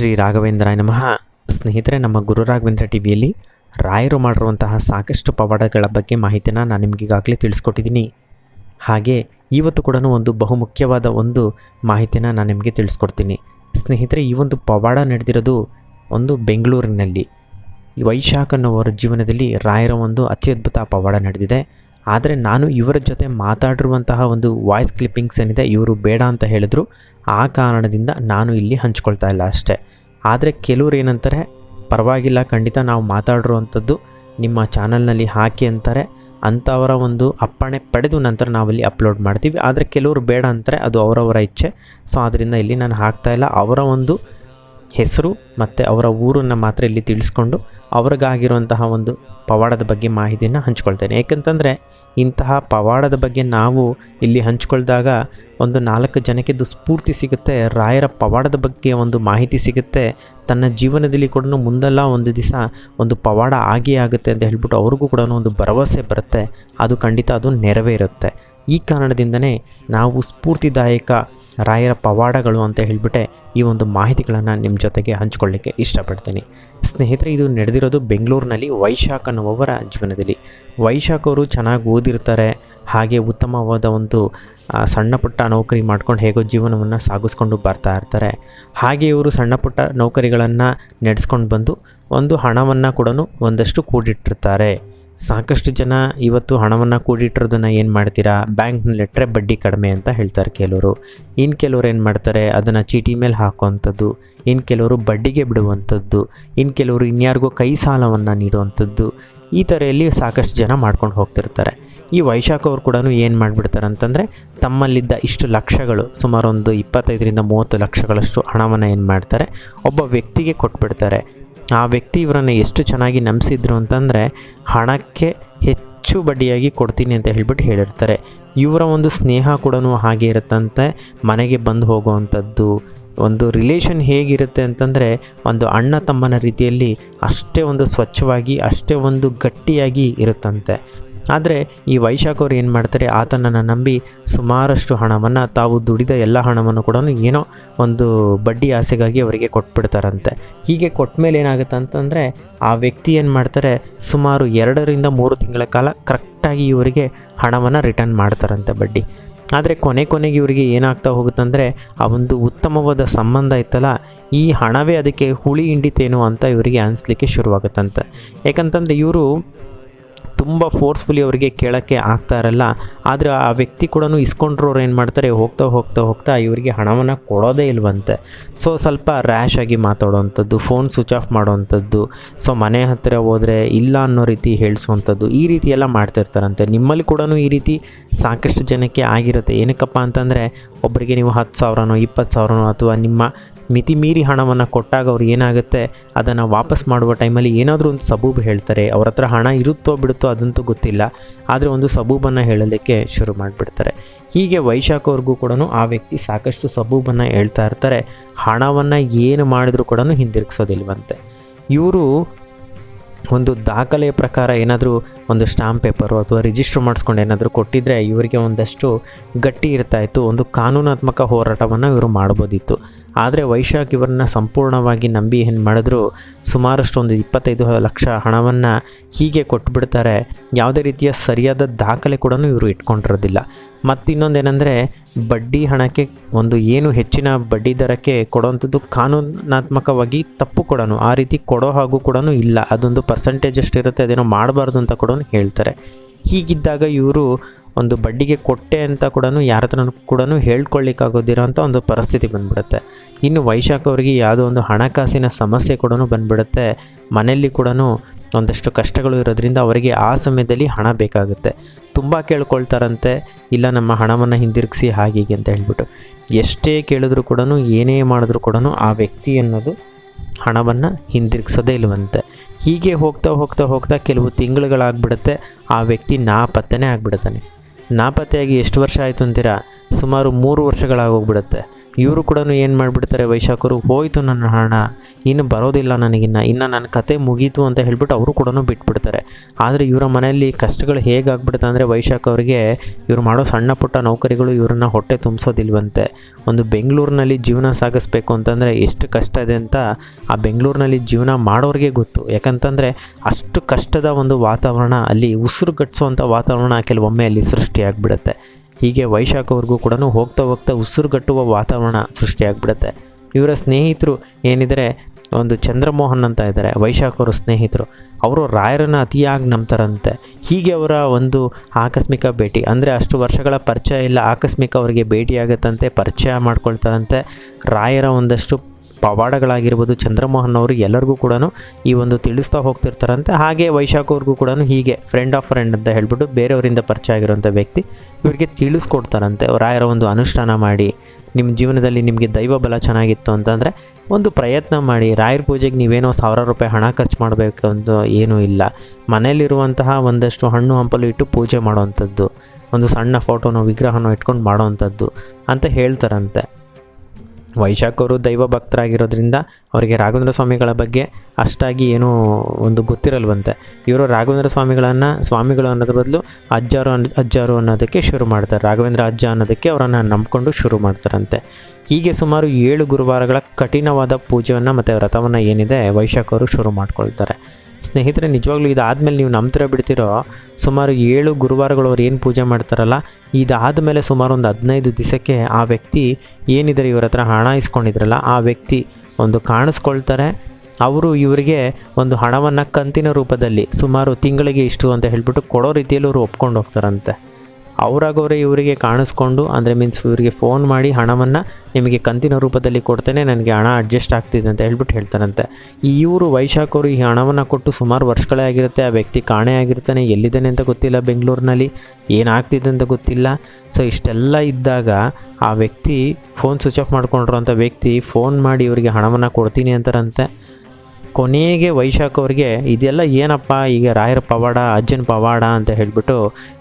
ಶ್ರೀ ರಾಘವೇಂದ್ರಾಯ ನಮಃ. ಸ್ನೇಹಿತರೆ, ನಮ್ಮ ಗುರು ರಾಘವೇಂದ್ರ ಟಿ ವಿಯಲ್ಲಿ ರಾಯರು ಮಾಡಿರುವಂತಹ ಸಾಕಷ್ಟು ಪವಾಡಗಳ ಬಗ್ಗೆ ಮಾಹಿತಿನ ನಾನು ನಿಮಗೀಗಾಗಲೇ ತಿಳಿಸ್ಕೊಟ್ಟಿದ್ದೀನಿ. ಹಾಗೆ ಇವತ್ತು ಕೂಡ ಒಂದು ಬಹುಮುಖ್ಯವಾದ ಒಂದು ಮಾಹಿತಿನ ನಾನು ನಿಮಗೆ ತಿಳಿಸ್ಕೊಡ್ತೀನಿ. ಸ್ನೇಹಿತರೆ, ಈ ಒಂದು ಪವಾಡ ನಡೆದಿರೋದು ಒಂದು ಬೆಂಗಳೂರಿನಲ್ಲಿ. ವೈಶಾಖ್ ಅನ್ನೋವರ ಜೀವನದಲ್ಲಿ ರಾಯರ ಒಂದು ಅತ್ಯದ್ಭುತ ಪವಾಡ ನಡೆದಿದೆ. ಆದರೆ ನಾನು ಇವರ ಜೊತೆ ಮಾತಾಡಿರುವಂತಹ ಒಂದು ವಾಯ್ಸ್ ಕ್ಲಿಪ್ಪಿಂಗ್ಸ್ ಏನಿದೆ ಇವರು ಬೇಡ ಅಂತ ಹೇಳಿದ್ರು. ಆ ಕಾರಣದಿಂದ ನಾನು ಇಲ್ಲಿ ಹಂಚ್ಕೊಳ್ತಾ ಇಲ್ಲ ಅಷ್ಟೇ. ಆದರೆ ಕೆಲವ್ರು ಏನಂತಾರೆ, ಪರವಾಗಿಲ್ಲ, ಖಂಡಿತ ನಾವು ಮಾತಾಡಿರುವಂಥದ್ದು ನಿಮ್ಮ ಚಾನಲ್ನಲ್ಲಿ ಹಾಕಿ ಅಂತಾರೆ. ಅಂಥವರ ಒಂದು ಅಪ್ಪಣೆ ಪಡೆದು ನಂತರ ನಾವಲ್ಲಿ ಅಪ್ಲೋಡ್ ಮಾಡ್ತೀವಿ. ಆದರೆ ಕೆಲವರು ಬೇಡ ಅಂತಾರೆ, ಅದು ಅವರವರ ಇಚ್ಛೆ. ಸೊ ಆದ್ದರಿಂದ ಇಲ್ಲಿ ನಾನು ಹಾಕ್ತಾಯಿಲ್ಲ ಅವರ ಒಂದು ಹೆಸರು ಮತ್ತು ಅವರ ಊರನ್ನು ಮಾತ್ರ ಇಲ್ಲಿ ತಿಳಿಸ್ಕೊಂಡು ಅವ್ರಿಗಾಗಿರುವಂತಹ ಒಂದು ಪವಾಡದ ಬಗ್ಗೆ ಮಾಹಿತಿಯನ್ನು ಹಂಚ್ಕೊಳ್ತೇನೆ. ಏಕೆಂತಂದರೆ ಇಂತಹ ಪವಾಡದ ಬಗ್ಗೆ ನಾವು ಇಲ್ಲಿ ಹಂಚ್ಕೊಳ್ದಾಗ ಒಂದು ನಾಲ್ಕು ಜನಕ್ಕೆ ಸ್ಫೂರ್ತಿ ಸಿಗುತ್ತೆ, ರಾಯರ ಪವಾಡದ ಬಗ್ಗೆ ಒಂದು ಮಾಹಿತಿ ಸಿಗುತ್ತೆ, ತನ್ನ ಜೀವನದಲ್ಲಿ ಕೂಡ ಮುಂದೆಲ್ಲ ಒಂದು ದಿವಸ ಒಂದು ಪವಾಡ ಆಗೇ ಆಗುತ್ತೆ ಅಂತ ಹೇಳ್ಬಿಟ್ಟು ಅವ್ರಿಗೂ ಕೂಡ ಒಂದು ಭರವಸೆ ಬರುತ್ತೆ, ಅದು ಖಂಡಿತ ಅದು ನೆರವೇರುತ್ತೆ. ಈ ಕಾರಣದಿಂದನೇ ನಾವು ಸ್ಫೂರ್ತಿದಾಯಕ ರಾಯರ ಪವಾಡಗಳು ಅಂತ ಹೇಳಿಬಿಟ್ಟೆ ಈ ಒಂದು ಮಾಹಿತಿಗಳನ್ನು ನಿಮ್ಮ ಜೊತೆಗೆ ಹಂಚ್ಕೊಳ್ಳಿಕ್ಕೆ ಇಷ್ಟಪಡ್ತೀನಿ. ಸ್ನೇಹಿತರೆ, ಇದು ನಡೆದಿರೋದು ಬೆಂಗಳೂರಿನಲ್ಲಿ ವೈಶಾಖ್ ಅನ್ನುವವರ ಜೀವನದಲ್ಲಿ. ವೈಶಾಖ್ ಅವರು ಚೆನ್ನಾಗಿ ಓದಿರ್ತಾರೆ, ಹಾಗೆ ಉತ್ತಮವಾದ ಒಂದು ಸಣ್ಣ ಪುಟ್ಟ ನೌಕರಿ ಮಾಡ್ಕೊಂಡು ಹೇಗೋ ಜೀವನವನ್ನು ಸಾಗಿಸ್ಕೊಂಡು ಬರ್ತಾ ಇರ್ತಾರೆ. ಹಾಗೆ ಇವರು ಸಣ್ಣ ಪುಟ್ಟ ನೌಕರಿಗಳನ್ನು ನಡೆಸ್ಕೊಂಡು ಬಂದು ಒಂದು ಹಣವನ್ನು ಕೂಡ ಒಂದಷ್ಟು ಕೂಡಿಟ್ಟಿರ್ತಾರೆ. ಸಾಕಷ್ಟು ಜನ ಇವತ್ತು ಹಣವನ್ನು ಕೂಡಿಟ್ಟಿರೋದನ್ನು ಏನು ಮಾಡ್ತೀರಾ? ಬ್ಯಾಂಕ್ನಲ್ಲಿಟ್ಟರೆ ಬಡ್ಡಿ ಕಡಿಮೆ ಅಂತ ಹೇಳ್ತಾರೆ ಕೆಲವರು. ಇನ್ನು ಕೆಲವರು ಏನು ಮಾಡ್ತಾರೆ? ಅದನ್ನು ಚೀಟಿ ಮೇಲೆ ಹಾಕುವಂಥದ್ದು ಇನ್ನು ಕೆಲವರು ಬಡ್ಡಿಗೆ ಬಿಡುವಂಥದ್ದು ಇನ್ನು ಕೆಲವರು ಇನ್ಯಾರಿಗೂ ಕೈ ಸಾಲವನ್ನು ನೀಡುವಂಥದ್ದು, ಈ ಥರಲ್ಲಿ ಸಾಕಷ್ಟು ಜನ ಮಾಡ್ಕೊಂಡು ಹೋಗ್ತಿರ್ತಾರೆ. ಈ ವೈಶಾಖ ಅವರು ಕೂಡ ಏನು ಮಾಡಿಬಿಡ್ತಾರೆ ಅಂತಂದರೆ, ತಮ್ಮಲ್ಲಿದ್ದ ಇಷ್ಟು ಲಕ್ಷಗಳು ಸುಮಾರು ಒಂದು ಇಪ್ಪತ್ತೈದರಿಂದ ಮೂವತ್ತು ಲಕ್ಷಗಳಷ್ಟು ಹಣವನ್ನು ಏನು ಮಾಡ್ತಾರೆ? ಒಬ್ಬ ವ್ಯಕ್ತಿಗೆ ಕೊಟ್ಬಿಡ್ತಾರೆ. ಆ ವ್ಯಕ್ತಿ ಇವರನ್ನು ಎಷ್ಟು ಚೆನ್ನಾಗಿ ನಂಬಿಸಿದ್ರು ಅಂತಂದರೆ ಹಣಕ್ಕೆ ಹೆಚ್ಚು ಬಡ್ಡಿಯಾಗಿ ಕೊಡ್ತೀನಿ ಅಂತ ಹೇಳ್ಬಿಟ್ಟು ಹೇಳಿರ್ತಾರೆ. ಇವರ ಒಂದು ಸ್ನೇಹ ಕೂಡ ಹಾಗೆ ಇರುತ್ತಂತೆ. ಮನೆಗೆ ಬಂದು ಹೋಗುವಂಥದ್ದು, ಒಂದು ರಿಲೇಷನ್ ಹೇಗಿರುತ್ತೆ ಅಂತಂದರೆ ಒಂದು ಅಣ್ಣ ತಮ್ಮನ ರೀತಿಯಲ್ಲಿ ಅಷ್ಟೇ ಒಂದು ಸ್ವಚ್ಛವಾಗಿ, ಅಷ್ಟೇ ಒಂದು ಗಟ್ಟಿಯಾಗಿ ಇರುತ್ತಂತೆ. ಆದರೆ ಈ ವೈಶಾಖ ಅವ್ರು ಏನು ಮಾಡ್ತಾರೆ, ಆತನನ್ನು ನಂಬಿ ಸುಮಾರಷ್ಟು ಹಣವನ್ನು ತಾವು ದುಡಿದ ಎಲ್ಲ ಹಣವನ್ನು ಕೂಡ ಏನೋ ಒಂದು ಬಡ್ಡಿ ಆಸೆಗಾಗಿ ಅವರಿಗೆ ಕೊಟ್ಬಿಡ್ತಾರಂತೆ. ಹೀಗೆ ಕೊಟ್ಟ ಮೇಲೆ ಏನಾಗುತ್ತೆ ಅಂತಂದರೆ, ಆ ವ್ಯಕ್ತಿ ಏನು ಮಾಡ್ತಾರೆ, ಸುಮಾರು ಎರಡರಿಂದ ಮೂರು ತಿಂಗಳ ಕಾಲ ಕರೆಕ್ಟಾಗಿ ಇವರಿಗೆ ಹಣವನ್ನು ರಿಟರ್ನ್ ಮಾಡ್ತಾರಂತೆ ಬಡ್ಡಿ. ಆದರೆ ಕೊನೆ ಕೊನೆಗೆ ಇವರಿಗೆ ಏನಾಗ್ತಾ ಹೋಗುತ್ತಂದರೆ, ಆ ಒಂದು ಉತ್ತಮವಾದ ಸಂಬಂಧ ಇತ್ತಲ್ಲ, ಈ ಹಣವೇ ಅದಕ್ಕೆ ಹುಳಿ ಹಿಂಡಿತೇನೋ ಅಂತ ಇವರಿಗೆ ಅನಿಸ್ಲಿಕ್ಕೆ ಶುರುವಾಗುತ್ತಂತೆ. ಯಾಕಂತಂದರೆ ಇವರು ತುಂಬ ಫೋರ್ಸ್ಫುಲಿ ಅವರಿಗೆ ಕೇಳೋಕ್ಕೆ ಆಗ್ತಾ ಇರಲ್ಲ. ಆದರೆ ಆ ವ್ಯಕ್ತಿ ಕೂಡ ಇಸ್ಕೊಂಡ್ರವ್ರು ಏನು ಮಾಡ್ತಾರೆ? ಹೋಗ್ತಾ ಹೋಗ್ತಾ ಹೋಗ್ತಾ ಇವರಿಗೆ ಹಣವನ್ನು ಕೊಡೋದೇ ಇಲ್ವಂತೆ. ಸೊ ಸ್ವಲ್ಪ ರ್ಯಾಶ್ ಆಗಿ ಮಾತಾಡೋವಂಥದ್ದು ಫೋನ್ ಸ್ವಿಚ್ ಆಫ್ ಮಾಡೋವಂಥದ್ದು ಸೊ ಮನೆ ಹತ್ತಿರ ಹೋದರೆ ಇಲ್ಲ ಅನ್ನೋ ರೀತಿ ಹೇಳಿಸುವಂಥದ್ದು ಈ ರೀತಿ ಎಲ್ಲ ಮಾಡ್ತಿರ್ತಾರಂತೆ. ನಿಮ್ಮಲ್ಲಿ ಕೂಡ ಈ ರೀತಿ ಸಾಕಷ್ಟು ಜನಕ್ಕೆ ಆಗಿರುತ್ತೆ. ಏನಕ್ಕಪ್ಪ ಅಂತಂದರೆ ಒಬ್ಬರಿಗೆ ನೀವು ಹತ್ತು ಸಾವಿರನೋ, ಇಪ್ಪತ್ತು ಸಾವಿರನೋ ಅಥವಾ ನಿಮ್ಮ ಮಿತಿ ಮೀರಿ ಹಣವನ್ನು ಕೊಟ್ಟಾಗ ಅವ್ರು ಏನಾಗುತ್ತೆ? ಅದನ್ನು ವಾಪಸ್ ಮಾಡುವ ಟೈಮಲ್ಲಿ ಏನಾದರೂ ಒಂದು ಸಬೂಬು ಹೇಳ್ತಾರೆ. ಅವ್ರ ಹತ್ರ ಹಣ ಇರುತ್ತೋ, ಬಿಡುತ್ತೋ ಅದಂತೂ ಗೊತ್ತಿಲ್ಲ. ಆದರೆ ಒಂದು ಸಬೂಬನ್ನು ಹೇಳಲಿಕ್ಕೆ ಶುರು ಮಾಡಿಬಿಡ್ತಾರೆ. ಹೀಗೆ ವೈಶಾಖ್ ಕೂಡ ಆ ವ್ಯಕ್ತಿ ಸಾಕಷ್ಟು ಸಬೂಬನ್ನು ಹೇಳ್ತಾ ಇರ್ತಾರೆ. ಹಣವನ್ನು ಏನು ಮಾಡಿದರೂ ಕೂಡ ಹಿಂದಿರುಗಿಸೋದಿಲ್ವಂತೆ. ಇವರು ಒಂದು ದಾಖಲೆ ಪ್ರಕಾರ ಏನಾದರೂ ಒಂದು ಸ್ಟಾಂಪ್ ಪೇಪರು ಅಥವಾ ರಿಜಿಸ್ಟರ್ ಮಾಡಿಸ್ಕೊಂಡು ಏನಾದರೂ ಕೊಟ್ಟಿದ್ದರೆ ಇವರಿಗೆ ಒಂದಷ್ಟು ಗಟ್ಟಿ ಇರ್ತಾಯಿತ್ತು ಒಂದು ಕಾನೂನಾತ್ಮಕ ಹೋರಾಟವನ್ನು ಇವರು ಮಾಡ್ಬೋದಿತ್ತು. ಆದರೆ ವೈಶಾಖ್ ಇವರನ್ನ ಸಂಪೂರ್ಣವಾಗಿ ನಂಬಿ ಏನು ಮಾಡಿದ್ರು ಸುಮಾರಷ್ಟು ಒಂದು ಇಪ್ಪತ್ತೈದು ಲಕ್ಷ ಹಣವನ್ನು ಹೀಗೆ ಕೊಟ್ಬಿಡ್ತಾರೆ. ಯಾವುದೇ ರೀತಿಯ ಸರಿಯಾದ ದಾಖಲೆ ಕೂಡ ಇವರು ಇಟ್ಕೊಂಡಿರೋದಿಲ್ಲ. ಮತ್ತು ಇನ್ನೊಂದೇನೆಂದರೆ ಬಡ್ಡಿ ಹಣಕ್ಕೆ ಒಂದು ಏನು ಹೆಚ್ಚಿನ ಬಡ್ಡಿ ದರಕ್ಕೆ ಕೊಡೋವಂಥದ್ದು ಕಾನೂನಾತ್ಮಕವಾಗಿ ತಪ್ಪು ಕೊಡೋನು, ಆ ರೀತಿ ಕೊಡೋ ಹಾಗೂ ಕೂಡ ಇಲ್ಲ. ಅದೊಂದು ಪರ್ಸೆಂಟೇಜ್ ಅಷ್ಟಿರುತ್ತೆ, ಅದೇನೋ ಮಾಡಬಾರ್ದು ಅಂತ ಕೂಡ ಹೇಳ್ತಾರೆ. ಹೀಗಿದ್ದಾಗ ಇವರು ಒಂದು ಬಡ್ಡಿಗೆ ಕೊಟ್ಟೆ ಅಂತ ಕೂಡ ಯಾರ ಹತ್ರ ಕೂಡ ಹೇಳ್ಕೊಳ್ಳಿಕ್ಕಾಗೋದಿರೋ ಒಂದು ಪರಿಸ್ಥಿತಿ ಬಂದ್ಬಿಡುತ್ತೆ. ಇನ್ನು ವೈಶಾಖ ಅವರಿಗೆ ಯಾವುದೋ ಒಂದು ಹಣಕಾಸಿನ ಸಮಸ್ಯೆ ಕೂಡ ಬಂದ್ಬಿಡುತ್ತೆ. ಮನೆಯಲ್ಲಿ ಕೂಡ ಒಂದಷ್ಟು ಕಷ್ಟಗಳು ಇರೋದ್ರಿಂದ ಅವರಿಗೆ ಆ ಸಮಯದಲ್ಲಿ ಹಣ ಬೇಕಾಗುತ್ತೆ. ತುಂಬ ಕೇಳ್ಕೊಳ್ತಾರಂತೆ, ಇಲ್ಲ ನಮ್ಮ ಹಣವನ್ನು ಹಿಂದಿರುಗಿಸಿ ಹಾಗೆ ಹೀಗೆ ಅಂತ ಹೇಳ್ಬಿಟ್ಟು. ಎಷ್ಟೇ ಕೇಳಿದ್ರು ಕೂಡ ಏನೇ ಮಾಡಿದ್ರು ಕೂಡ ಆ ವ್ಯಕ್ತಿ ಅನ್ನೋದು ಹಣವನ್ನು ಹಿಂದಿರುಗಿಸೋದೇ ಇಲ್ವಂತೆ ಹೀಗೆ ಹೋಗ್ತಾ ಹೋಗ್ತಾ ಹೋಗ್ತಾ ಕೆಲವು ತಿಂಗಳುಗಳಾಗ್ಬಿಡುತ್ತೆ. ಆ ವ್ಯಕ್ತಿ ನಾಪತ್ತೆನೇ ಆಗಿಬಿಡ್ತಾನೆ ನಾಪತ್ತೆಯಾಗಿ ಎಷ್ಟು ವರ್ಷ ಆಯಿತು ಅಂತೀರಾ? ಸುಮಾರು ಮೂರು ವರ್ಷಗಳಾಗೋಗ್ಬಿಡುತ್ತೆ. ಇವರು ಕೂಡ ಏನು ಮಾಡಿಬಿಡ್ತಾರೆ ವೈಶಾಖರು? ಹೋಯಿತು ನನ್ನ ಹಣ. ಇನ್ನು ಬರೋದಿಲ್ಲ ನನಗಿನ್ನ. ಇನ್ನು ನನ್ನ ಕತೆ ಮುಗೀತು ಅಂತ ಹೇಳ್ಬಿಟ್ಟು ಅವರು ಕೂಡ ಬಿಟ್ಬಿಡ್ತಾರೆ. ಆದರೆ ಇವರ ಮನೆಯಲ್ಲಿ ಕಷ್ಟಗಳು ಹೇಗಾಗ್ಬಿಡುತ್ತೆ ಅಂದರೆ ವೈಶಾಖ ಅವರಿಗೆ ಇವರು ಮಾಡೋ ಸಣ್ಣ ಪುಟ್ಟ ನೌಕರಿಗಳು ಇವರನ್ನ ಹೊಟ್ಟೆ ತುಂಬಿಸೋದಿಲ್ವಂತೆ. ಒಂದು ಬೆಂಗಳೂರಿನಲ್ಲಿ ಜೀವನ ಸಾಗಿಸ್ಬೇಕು ಅಂತಂದರೆ ಎಷ್ಟು ಕಷ್ಟ ಇದೆ ಅಂತ ಆ ಬೆಂಗಳೂರಿನಲ್ಲಿ ಜೀವನ ಮಾಡೋರಿಗೆ ಗೊತ್ತು. ಯಾಕಂತಂದರೆ ಅಷ್ಟು ಕಷ್ಟದ ಒಂದು ವಾತಾವರಣ ಅಲ್ಲಿ ಉಸಿರುಗಟ್ಟಿಸುವಂಥ ವಾತಾವರಣ ಕೆಲವೊಮ್ಮೆ ಅಲ್ಲಿ ಸೃಷ್ಟಿಯಾಗ್ಬಿಡುತ್ತೆ. ಹೀಗೆ ವೈಶಾಖ ಅವ್ರಿಗೂ ಕೂಡ ಹೋಗ್ತಾ ಹೋಗ್ತಾ ಉಸಿರುಗಟ್ಟುವ ವಾತಾವರಣ ಸೃಷ್ಟಿಯಾಗ್ಬಿಡುತ್ತೆ. ಇವರ ಸ್ನೇಹಿತರು ಏನಿದ್ದಾರೆ, ಒಂದು ಚಂದ್ರಮೋಹನ್ ಅಂತ ಇದ್ದಾರೆ ವೈಶಾಖ ಅವರ ಸ್ನೇಹಿತರು. ಅವರು ರಾಯರನ್ನು ಅತಿಯಾಗಿ ನಂಬ್ತಾರಂತೆ. ಹೀಗೆ ಅವರ ಒಂದು ಆಕಸ್ಮಿಕ ಭೇಟಿ, ಅಂದರೆ ಅಷ್ಟು ವರ್ಷಗಳ ಪರಿಚಯ ಇಲ್ಲ, ಆಕಸ್ಮಿಕ ಅವರಿಗೆ ಭೇಟಿಯಾಗತ್ತಂತೆ, ಪರಿಚಯ ಮಾಡ್ಕೊಳ್ತಾರಂತೆ. ರಾಯರ ಒಂದಷ್ಟು ಪವಾಡಗಳಾಗಿರ್ಬೋದು ಚಂದ್ರಮೋಹನ್ ಅವರು ಎಲ್ಲರಿಗೂ ಕೂಡ ಈ ಒಂದು ತಿಳಿಸ್ತಾ ಹೋಗ್ತಿರ್ತಾರಂತೆ. ಹಾಗೆ ವೈಶಾಖ ಅವ್ರಿಗೂ ಕೂಡ ಹೀಗೆ ಫ್ರೆಂಡ್ ಆಫ್ ಫ್ರೆಂಡ್ ಅಂತ ಹೇಳ್ಬಿಟ್ಟು ಬೇರೆಯವರಿಂದ ಪರಿಚಯ ಆಗಿರುವಂಥ ವ್ಯಕ್ತಿ ಇವರಿಗೆ ತಿಳಿಸ್ಕೊಡ್ತಾರಂತೆ. ರಾಯರ ಒಂದು ಅನುಷ್ಠಾನ ಮಾಡಿ, ನಿಮ್ಮ ಜೀವನದಲ್ಲಿ ನಿಮಗೆ ದೈವ ಬಲ ಚೆನ್ನಾಗಿತ್ತು ಅಂತಂದರೆ ಒಂದು ಪ್ರಯತ್ನ ಮಾಡಿ, ರಾಯರ ಪೂಜೆಗೆ ನೀವೇನೋ ಸಾವಿರಾರು ರೂಪಾಯಿ ಹಣ ಖರ್ಚು ಮಾಡಬೇಕು ಅಂತ ಏನೂ ಇಲ್ಲ. ಮನೆಯಲ್ಲಿರುವಂತಹ ಒಂದಷ್ಟು ಹಣ್ಣು ಹಂಪಲು ಇಟ್ಟು ಪೂಜೆ ಮಾಡುವಂಥದ್ದು, ಒಂದು ಸಣ್ಣ ಫೋಟೋನೋ ವಿಗ್ರಹನೋ ಇಟ್ಕೊಂಡು ಮಾಡೋವಂಥದ್ದು ಅಂತ ಹೇಳ್ತಾರಂತೆ. ವೈಶಾಖ ಅವರು ದೈವ ಭಕ್ತರಾಗಿರೋದ್ರಿಂದ ಅವರಿಗೆ ರಾಘವೇಂದ್ರ ಸ್ವಾಮಿಗಳ ಬಗ್ಗೆ ಅಷ್ಟಾಗಿ ಏನೂ ಒಂದು ಗೊತ್ತಿರಲ್ವಂತೆ. ಇವರು ರಾಘವೇಂದ್ರ ಸ್ವಾಮಿಗಳನ್ನು, ಸ್ವಾಮಿಗಳು ಅನ್ನೋದ್ರ ಬದಲು ಅಜ್ಜಾರು ಅನ್, ಅಜ್ಜಾರು ಅನ್ನೋದಕ್ಕೆ ಶುರು ಮಾಡ್ತಾರೆ. ರಾಘವೇಂದ್ರ ಅಜ್ಜ ಅನ್ನೋದಕ್ಕೆ ಅವರನ್ನು ನಂಬಿಕೊಂಡು ಶುರು ಮಾಡ್ತಾರಂತೆ. ಹೀಗೆ ಸುಮಾರು ಏಳು ಗುರುವಾರಗಳ ಕಠಿಣವಾದ ಪೂಜೆಯನ್ನು ಮತ್ತು ವ್ರತವನ್ನು ಏನಿದೆ ವೈಶಾಖವರು ಶುರು ಮಾಡ್ಕೊಳ್ತಾರೆ. ಸ್ನೇಹಿತರೆ, ನಿಜವಾಗ್ಲೂ ಇದಾದಮೇಲೆ ನೀವು ನಮ್ಮತ್ರ ಬಿಡ್ತಿರೋ ಸುಮಾರು ಏಳು ಗುರುವಾರಗಳು ಅವ್ರು ಏನು ಪೂಜೆ ಮಾಡ್ತಾರಲ್ಲ ಇದಾದ ಮೇಲೆ ಸುಮಾರು ಒಂದು ಹದಿನೈದು ದಿವಸಕ್ಕೆ ಆ ವ್ಯಕ್ತಿ ಏನಿದ್ದಾರೆ ಇವ್ರ ಹತ್ರ ಹಣ ಇಸ್ಕೊಂಡಿದ್ರಲ್ಲ, ಆ ವ್ಯಕ್ತಿ ಒಂದು ಕಾಣಿಸ್ಕೊಳ್ತಾರೆ. ಅವರು ಇವರಿಗೆ ಒಂದು ಹಣವನ್ನು ಕಂತಿನ ರೂಪದಲ್ಲಿ ಸುಮಾರು ತಿಂಗಳಿಗೆ ಇಷ್ಟು ಅಂತ ಹೇಳ್ಬಿಟ್ಟು ಕೊಡೋ ರೀತಿಯಲ್ಲಿ ಅವರು ಒಪ್ಕೊಂಡು ಹೋಗ್ತಾರಂತೆ. ಅವರಾಗವರೇ ಇವರಿಗೆ ಕಾಣಿಸ್ಕೊಂಡು, ಅಂದರೆ ಮೀನ್ಸ್ ಇವರಿಗೆ ಫೋನ್ ಮಾಡಿ ಹಣವನ್ನು ನಿಮಗೆ ಕಂತಿನ ರೂಪದಲ್ಲಿ ಕೊಡ್ತೇನೆ, ನನಗೆ ಹಣ ಅಡ್ಜಸ್ಟ್ ಆಗ್ತಿದೆ ಅಂತ ಹೇಳ್ಬಿಟ್ಟು ಹೇಳ್ತಾರಂತೆ ಇವರು ವೈಶಾಖವರು ಈ ಹಣವನ್ನು ಕೊಟ್ಟು ಸುಮಾರು ವರ್ಷಗಳೇ ಆಗಿರುತ್ತೆ, ಆ ವ್ಯಕ್ತಿ ಕಾಣೆ ಆಗಿರ್ತಾನೆ, ಎಲ್ಲಿದ್ದಾನೆ ಅಂತ ಗೊತ್ತಿಲ್ಲ ಬೆಂಗಳೂರಿನಲ್ಲಿ ಏನಾಗ್ತಿದೆ ಅಂತ ಗೊತ್ತಿಲ್ಲ. ಸೊ ಇಷ್ಟೆಲ್ಲ ಇದ್ದಾಗ ಆ ವ್ಯಕ್ತಿ ಫೋನ್ ಸ್ವಿಚ್ ಆಫ್ ಮಾಡ್ಕೊಂಡಿರೋಂಥ ವ್ಯಕ್ತಿ ಫೋನ್ ಮಾಡಿ ಇವರಿಗೆ ಹಣವನ್ನು ಕೊಡ್ತೀನಿ ಅಂತಾರಂತೆ. ಕೊನೆಗೆ ವೈಶಾಖ ಅವ್ರಿಗೆ ಇದೆಲ್ಲ ಏನಪ್ಪ, ಈಗ ರಾಯರ ಪವಾಡ, ಅಜ್ಜನ ಪವಾಡ ಅಂತ ಹೇಳಿಬಿಟ್ಟು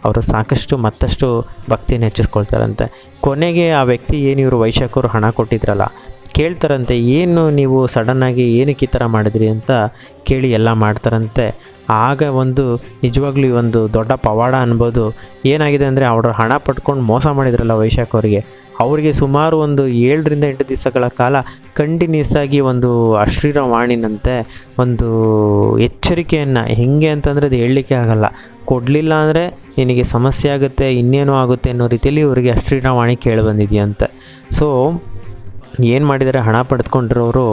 ಅವರು ಸಾಕಷ್ಟು ಮತ್ತಷ್ಟು ಭಕ್ತಿಯನ್ನು ಹೆಚ್ಚಿಸ್ಕೊಳ್ತಾರಂತೆ. ಕೊನೆಗೆ ಆ ವ್ಯಕ್ತಿ ಏನು ಇವರು ವೈಶಾಖವ್ರು ಹಣ ಕೊಟ್ಟಿದ್ರಲ್ಲ, ಕೇಳ್ತಾರಂತೆ, ಏನು ನೀವು ಸಡನ್ನಾಗಿ ಏನಕ್ಕೆ ಈ ಥರ ಮಾಡಿದ್ರಿ? ಅಂತ ಕೇಳಿ ಎಲ್ಲ ಮಾಡ್ತಾರಂತೆ. ಆಗ ಒಂದು ನಿಜವಾಗ್ಲೂ ಒಂದು ದೊಡ್ಡ ಪವಾಡ ಅನ್ಬೋದು. ಏನಾಗಿದೆ ಅಂದರೆ ಅವರು ಹಣ ಪಟ್ಕೊಂಡು ಮೋಸ ಮಾಡಿದ್ರಲ್ಲ ವೈಶಾಖ ಅವರಿಗೆ. ಅವರಿಗೆ ಸುಮಾರು ಒಂದು ಏಳರಿಂದ ಎಂಟು ದಿವಸಗಳ ಕಾಲ ಕಂಟಿನ್ಯೂಸ್ ಆಗಿ ಒಂದು ಅಶ್ರೀರವಾಣಿನಂತೆ ಒಂದು ಎಚ್ಚರಿಕೆಯನ್ನು ಹೆಂಗೆ ಅಂತಂದರೆ ಅದು ಹೇಳಲಿಕ್ಕೆ ಆಗಲ್ಲ. ಕೊಡಲಿಲ್ಲ ಅಂದರೆ ನಿನಗೆ ಸಮಸ್ಯೆ ಆಗುತ್ತೆ, ಇನ್ನೇನೋ ಆಗುತ್ತೆ ಅನ್ನೋ ರೀತಿಯಲ್ಲಿ ಇವರಿಗೆ ಅಶ್ರೀರ ವಾಣಿ ಕೇಳಿ ಬಂದಿದೆಯಂತೆ ಸೊ ಏನು ಮಾಡಿದರೆ? ಹಣ ಪಡೆದುಕೊಂಡಿರೋರು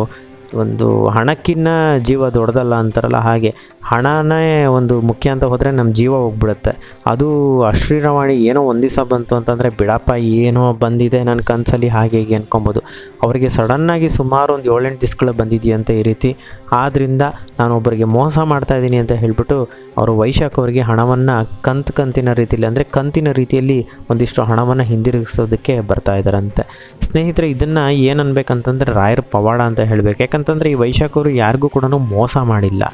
ಒಂದು ಹಣಕ್ಕಿನ್ನ ಜೀವ ದೊಡ್ಡದಲ್ಲ ಅಂತಾರಲ್ಲ ಹಾಗೆ. ಹಣನೇ ಒಂದು ಮುಖ್ಯ ಅಂತ ಹೋದರೆ ನಮ್ಮ ಜೀವ ಹೋಗ್ಬಿಡುತ್ತೆ. ಅದು ಅಶ್ರೀರವಾಣಿ ಏನೋ ಒಂದು ದಿವಸ ಬಂತು ಅಂತಂದರೆ ಬಿಡಪ್ಪ, ಏನೋ ಬಂದಿದೆ ನನ್ನ ಕನಸಲ್ಲಿ ಹಾಗೆ ಹೀಗೆ ಅನ್ಕೊಬೋದು. ಅವರಿಗೆ ಸಡನ್ನಾಗಿ ಸುಮಾರು ಒಂದು ಏಳೆಂಟು ದಿವಸಗಳು ಬಂದಿದೆಯಂತೆ ಈ ರೀತಿ. ಆದ್ದರಿಂದ ನಾನು ಒಬ್ಬರಿಗೆ ಮೋಸ ಮಾಡ್ತಾ ಇದ್ದೀನಿ ಅಂತ ಹೇಳ್ಬಿಟ್ಟು ಅವರು ವೈಶಾಖ್ ಅವರಿಗೆ ಹಣವನ್ನು ಕಂತು ಕಂತಿನ ರೀತಿಯಲ್ಲಿ ಅಂದರೆ ಕಂತಿನ ರೀತಿಯಲ್ಲಿ ಒಂದಿಷ್ಟು ಹಣವನ್ನು ಹಿಂದಿರುಗಿಸೋದಕ್ಕೆ ಬರ್ತಾ ಇದ್ದಾರಂತೆ. ಸ್ನೇಹಿತರೆ, ಇದನ್ನು ಏನು ಅನ್ಬೇಕಂತಂದರೆ ರಾಯರ ಪವಾಡ ಅಂತ ಹೇಳಬೇಕು. ಯಾಕಂತಂದರೆ ಈ ವೈಶಾಖ್ ಅವರು ಯಾರಿಗೂ ಕೂಡ ಮೋಸ ಮಾಡಿಲ್ಲ.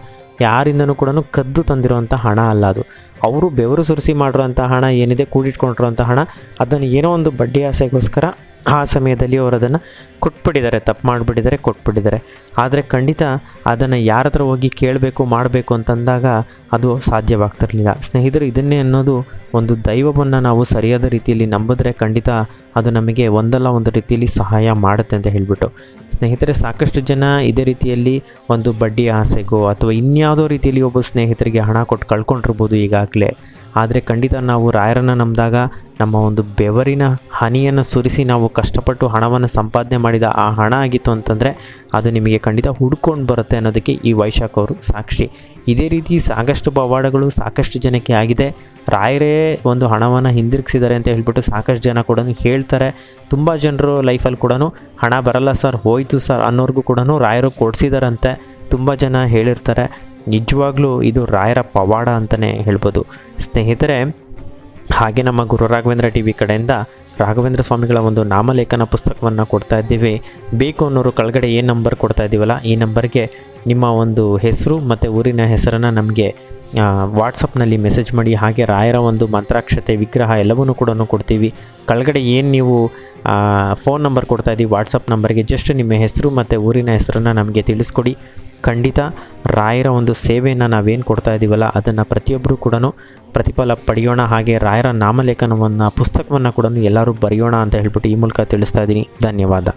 ಯಾರಿಂದನೂ ಕೂಡ ಕದ್ದು ತಂದಿರುವಂಥ ಹಣ ಅಲ್ಲ ಅದು. ಅವರು ಬೆವರು ಸುರಿಸಿ ಮಾಡಿರೋಂಥ ಹಣ ಏನಿದೆ, ಕೂಡಿಟ್ಕೊಂಡಿರುವಂಥ ಹಣ, ಅದನ್ನು ಏನೋ ಒಂದು ಬಡ್ಡಿ ಆಸೆಗೋಸ್ಕರ ಆ ಸಮಯದಲ್ಲಿ ಅವರು ಅದನ್ನು ಕೊಟ್ಬಿಟ್ಟಿದ್ದಾರೆ, ತಪ್ಪು ಮಾಡಿಬಿಟ್ಟಿದ್ದಾರೆ, ಕೊಟ್ಬಿಟ್ಟಿದ್ದಾರೆ. ಆದರೆ ಖಂಡಿತ ಅದನ್ನು ಯಾರ ಹತ್ರ ಹೋಗಿ ಕೇಳಬೇಕು, ಮಾಡಬೇಕು ಅಂತಂದಾಗ ಅದು ಸಾಧ್ಯವಾಗ್ತಿರಲಿಲ್ಲ. ಸ್ನೇಹಿತರು, ಇದನ್ನೇ ಅನ್ನೋದು ಒಂದು ದೈವವನ್ನು ನಾವು ಸರಿಯಾದ ರೀತಿಯಲ್ಲಿ ನಂಬಿದ್ರೆ ಖಂಡಿತ ಅದು ನಮಗೆ ಒಂದಲ್ಲ ಒಂದು ರೀತಿಯಲ್ಲಿ ಸಹಾಯ ಮಾಡುತ್ತೆ ಅಂತ ಹೇಳಿಬಿಟ್ಟು. ಸ್ನೇಹಿತರೆ, ಸಾಕಷ್ಟು ಜನ ಇದೇ ರೀತಿಯಲ್ಲಿ ಒಂದು ಬಡ್ಡಿ ಆಸೆಗೋ ಅಥವಾ ಇನ್ಯಾವುದೋ ರೀತಿಯಲ್ಲಿ ಒಬ್ಬ ಸ್ನೇಹಿತರಿಗೆ ಹಣ ಕೊಟ್ಟು ಕಳ್ಕೊಂಡಿರ್ಬೋದು ಈಗಾಗಲೇ. ಆದರೆ ಖಂಡಿತ ನಾವು ರಾಯರನ್ನು ನಂಬಿದಾಗ ನಮ್ಮ ಒಂದು ಬೆವರಿನ ಹನಿಯನ್ನು ಸುರಿಸಿ ನಾವು ಕಷ್ಟಪಟ್ಟು ಹಣವನ್ನು ಸಂಪಾದನೆ ಮಾಡಿದ ಆ ಹಣ ಆಗಿತ್ತು ಅಂತಂದರೆ ಅದು ನಿಮಗೆ ಖಂಡಿತ ಹುಡ್ಕೊಂಡು ಬರುತ್ತೆ ಅನ್ನೋದಕ್ಕೆ ಈ ವೈಶಾಖ ಅವರು ಸಾಕ್ಷಿ. ಇದೇ ರೀತಿ ಸಾಕಷ್ಟು ಪವಾಡಗಳು ಸಾಕಷ್ಟು ಜನಕ್ಕೆ ಆಗಿದೆ. ರಾಯರೇ ಒಂದು ಹಣವನ್ನು ಹಿಂದಿರುಗಿಸಿದ್ದಾರೆ ಅಂತ ಹೇಳ್ಬಿಟ್ಟು ಸಾಕಷ್ಟು ಜನ ಕೂಡ ಹೇಳ್ತಾರೆ. ತುಂಬ ಜನರು ಲೈಫಲ್ಲಿ ಕೂಡ ಹಣ ಬರಲ್ಲ ಸರ್, ಹೋಯಿತು ಸರ್ ಅನ್ನೋರ್ಗೂ ಕೂಡ ರಾಯರು ಕೊಡಿಸಿದಾರಂತೆ. ತುಂಬ ಜನ ಹೇಳಿರ್ತಾರೆ. ನಿಜವಾಗ್ಲೂ ಇದು ರಾಯರ ಪವಾಡ ಅಂತಲೇ ಹೇಳ್ಬೋದು. ಸ್ನೇಹಿತರೆ, ಹಾಗೆ ನಮ್ಮ ಗುರು ರಾಘವೇಂದ್ರ ಟಿ ವಿ ಕಡೆಯಿಂದ ರಾಘವೇಂದ್ರ ಸ್ವಾಮಿಗಳ ಒಂದು ನಾಮಲೇಖನ ಪುಸ್ತಕವನ್ನು ಕೊಡ್ತಾ ಇದ್ದೀವಿ. ಬೇಕು ಅನ್ನೋರು ಕೆಳಗಡೆ ಏನು ನಂಬರ್ ಕೊಡ್ತಾ ಇದ್ದೀವಲ್ಲ, ಈ ನಂಬರ್ಗೆ ನಿಮ್ಮ ಒಂದು ಹೆಸರು ಮತ್ತು ಊರಿನ ಹೆಸರನ್ನು ನಮಗೆ ವಾಟ್ಸಪ್ನಲ್ಲಿ ಮೆಸೇಜ್ ಮಾಡಿ, ಹಾಗೆ ರಾಯರ ಒಂದು ಮಂತ್ರಾಕ್ಷತೆ, ವಿಗ್ರಹ ಎಲ್ಲವನ್ನೂ ಕೂಡ ಕೊಡ್ತೀವಿ. ಕೆಳಗಡೆ ಏನು ನೀವು ಫೋನ್ ನಂಬರ್ ಕೊಡ್ತಾ ಇದ್ದೀವಿ ವಾಟ್ಸಪ್ ನಂಬರ್ಗೆ ಜಸ್ಟ್ ನಿಮ್ಮ ಹೆಸರು ಮತ್ತು ಊರಿನ ಹೆಸರನ್ನು ನಮಗೆ ತಿಳಿಸ್ಕೊಡಿ. ಖಂಡಿತ ರಾಯರ ಒಂದು ಸೇವೆಯನ್ನು ನಾವೇನು ಕೊಡ್ತಾ ಇದ್ದೀವಲ್ಲ, ಅದನ್ನು ಪ್ರತಿಯೊಬ್ಬರೂ ಕೂಡ ಪ್ರತಿಫಲ ಪಡೆಯೋಣ. ಹಾಗೆ ರಾಯರ ನಾಮಲೇಖನವನ್ನು, ಪುಸ್ತಕವನ್ನು ಕೂಡ ಎಲ್ಲರೂ ಬರೆಯೋಣ ಅಂತ ಹೇಳ್ಬಿಟ್ಟು ಈ ಮೂಲಕ ತಿಳಿಸ್ತಾ ಇದ್ದೀನಿ. ಧನ್ಯವಾದ.